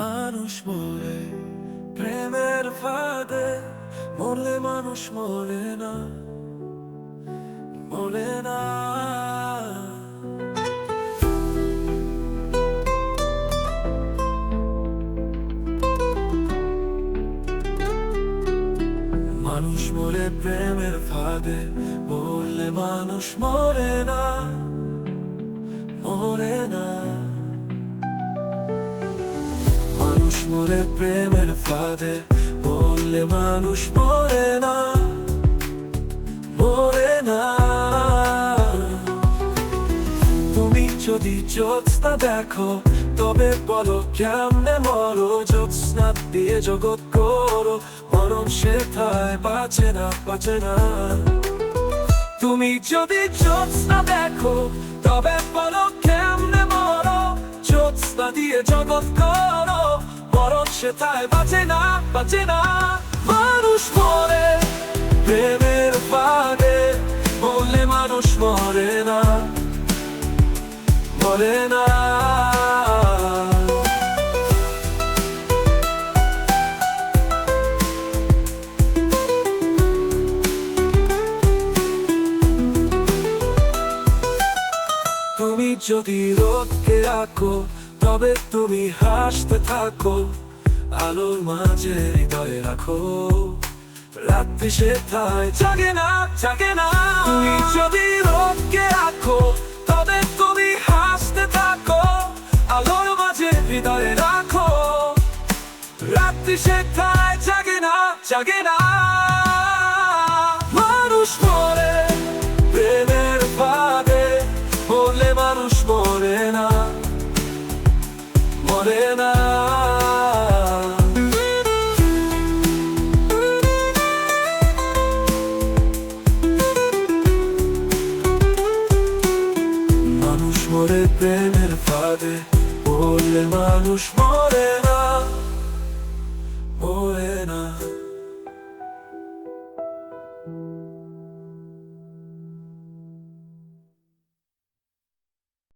মানুষ মরে, প্রেমের ফাঁদে মরলে মানুষ মরে না মরে না। মানুষ মরে, প্রেমের ফাঁদে বললে মানুষ মরে না মরে না। মরে প্রেমের ফাঁদে, বললে মানুষ মরে না মরে না। তুমি যদি জ্যোৎস্না দেখো, তবে বলো কেমনে মরো জ্যোৎস্না দিয়ে জগৎ করো, মরণ সেথায় বাঁচে না বাঁচে না। তুমি যদি জ্যোৎস্না দেখো, তবে বলো কেমনে মরো, জ্যোৎস্না দিয়ে জগৎ করো। সেথায় বাঁচে না বাঁচে না। মানুষ মরে, প্রেমের ফাঁদে, বললে মানুষ মরে না। মরে না। তুমি যদি রোদকে রাখো, তবে তুমি হাসতে থাকো। আলোর মাঝে হৃদয়ে রাখো। রাত্রি সেথায় জাগে না জাগে না। তুমি যদি রোদকে রাখো, তবে তুমি হাসতে থাকো। আলোর মাঝে হৃদয়ে রাখো। রাত্রি সেথায় জাগে না জাগে না। মানুষ মরে, প্রেমের ফাঁদে, বললে মানুষ মরে না। মরে না। মরে প্রেমের ফাঁদে বললে মানুষ মরে না।